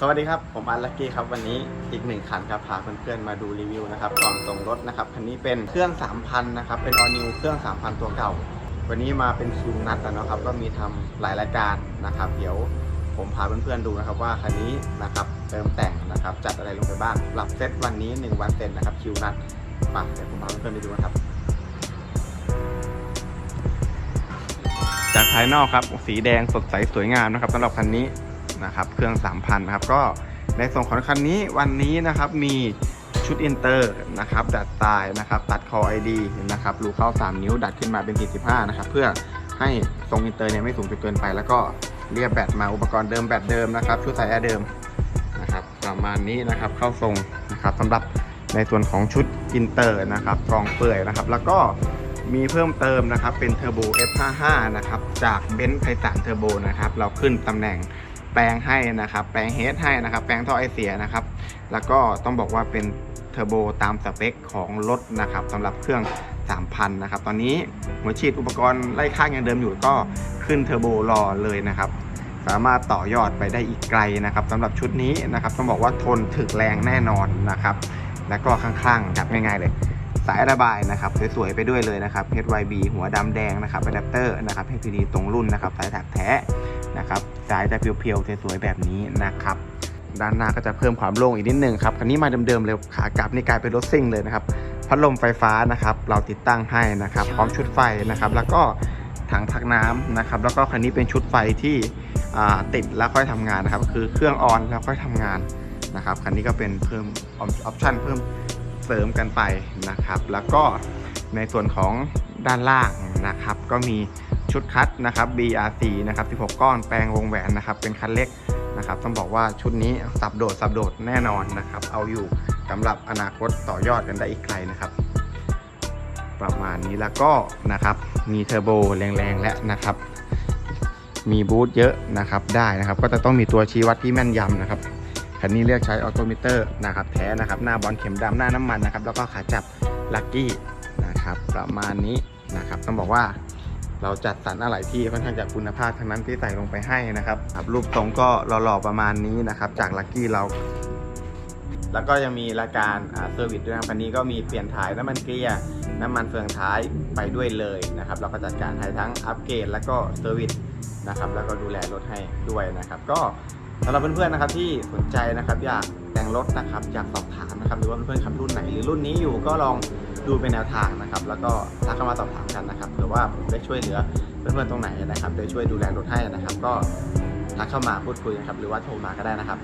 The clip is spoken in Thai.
สวัสดีครับ ผมอันลักกี้ครับ วันนี้อีกหนึ่งคันครับพาเพื่อนๆมาดูรีวิวนะครับกล่อนส่งรถนะครับคันนี้เป็นเครื่อง 3,000 นะครับ เป็นออนิวเครื่อง 3,000 ตัวเก่า วันนี้มาเป็นคิวนัดแล้วนะครับ ก็มีทำหลายรายการนะครับ เดี๋ยวผมพาเพื่อนๆดูนะครับว่าคันนี้นะครับเติมแต่งนะครับ จัดอะไรลงไปบ้างปรับเซตวันนี้ 1 วันเต็มนะครับคิวนัดมาเดี๋ยวผมพาเพื่อนๆไปดูนะครับจากภายนอกครับสีแดงสดใสสวยงามนะครับสำหรับคันนี้ นะครับเครื่อง 3,000นะครับก็ในส่วนของคันนี้วันนี้นะครับมีชุดอินเตอร์นะครับดัดทรายนะครับตัดคอ ID นะครับรูเข้า 3 นิ้วดัดขึ้นมาเป็น 45 นะครับเพื่อให้ทรงอินเตอร์เนี่ยไม่สูงจนเกินไป แล้วก็เรียบแบตมาอุปกรณ์เดิมแบตเดิมนะครับชุดใส่แอร์เดิมนะครับประมาณนี้นะครับเข้าทรงนะครับสำหรับในส่วนของชุดอินเตอร์นะครับกรองเปื่อยนะครับแล้วก็มีเพิ่มเติมนะครับเป็นเทอร์โบ F55 นะครับจากเบนซ์ไพศาลเทอร์โบนะครับเราขึ้นตำแหน่ง แปลงให้นะครับ แปลงเฮดให้นะครับ แปลงท่อไอเสียนะครับ แล้วก็ต้องบอกว่าเป็นเทอร์โบตามสเปคของรถนะครับสำหรับเครื่อง 3,000 นะครับ ตอนนี้หัวฉีดอุปกรณ์ไล่ข้างยังเดิมอยู่ก็ขึ้นเทอร์โบรอเลยนะครับ สามารถต่อยอดไปได้อีกไกลนะครับสำหรับชุดนี้นะครับ ต้องบอกว่าทนถึกแรงแน่นอนนะครับ แล้วก็ข้างๆจับง่ายๆเลยสายระบายนะครับสวยๆไปด้วยเลยนะครับ HYB หัวดำแดงนะครับอะแดปเตอร์นะครับ HPD ตรงรุ่นนะครับสายถักแท้นะครับ สายจะเพียวๆสวยๆแบบนี้นะครับด้านหน้าก็จะเพิ่มความโล่งอีกนิดนึงครับคันนี้มาเดิมๆเลยขากลับนี่กลายเป็นรถซิ่งเลยนะครับพัดลมไฟฟ้านะครับเราติดตั้งให้นะครับพร้อมชุดไฟนะครับแล้วก็ถังพักน้ำนะครับแล้วก็คันนี้เป็นชุดไฟที่ติดแล้วค่อยทำงานนะครับคือเครื่องออนแล้วค่อยทำงานนะครับคันนี้ก็เป็นเพิ่มออปชั่นเพิ่มเสริมกันไปนะครับ แล้วก็ในส่วนของด้านล่างนะครับ ก็มี ชุดคัดนะครับ BRC นะครับ16 ก้อนแปลงวงแหวนนะครับ เป็นคันเล็กนะครับ ต้องบอกว่าชุดนี้สับโดดสับโดดแน่นอนนะครับ เอาอยู่สำหรับอนาคตต่อยอดกันได้อีกไกลนะครับ ประมาณนี้แล้วก็นะครับมีเทอร์โบแรงๆและนะครับ มีบูทเยอะนะครับได้นะครับ ก็จะต้องมีตัวชี้วัดที่แม่นยำนะครับคันนี้เลือกใช้ออโตมิเตอร์นะครับแท้นะครับ หน้าบอลเข็มดำหน้าน้ำมันนะครับ แล้วก็ขาจับลักกี้นะครับ ประมาณนี้นะครับ ต้องบอกว่า เราจัดสรรอะไรที่ค่อนข้างจะคุณภาพทั้งนั้นที่ใส่ลงไปให้นะครับครับรูปทรงก็หล่อๆประมาณนี้นะครับ จากลักกี้เรา แล้วก็ยังมีรายการเซอร์วิสด้วยนะครับคันนี้ก็มีเปลี่ยนถ่ายน้ำมันเกียร์น้ำมันเฟืองท้ายไปด้วยเลยนะครับ เราก็จัดการให้ทั้งอัปเกรดแล้วก็เซอร์วิสนะครับ แล้วก็ดูแลรถให้ด้วยนะครับ ก็สำหรับเพื่อนๆนะครับที่สนใจนะครับอยากแต่งรถนะครับอยากสอบถามนะครับหรือว่าเพื่อนๆขับรุ่นไหนหรือรุ่นนี้อยู่ก็ลอง ดูเป็นแนวทางนะครับ แล้วก็ทักเข้ามาสอบถามกันนะครับเผื่อว่าผมได้ช่วยเหลือเพื่อนๆตรงไหนนะครับได้ช่วยดูแลรถให้นะครับ ก็ทักเข้ามาพูดคุยนะครับหรือว่าโทรมาก็ได้นะครับ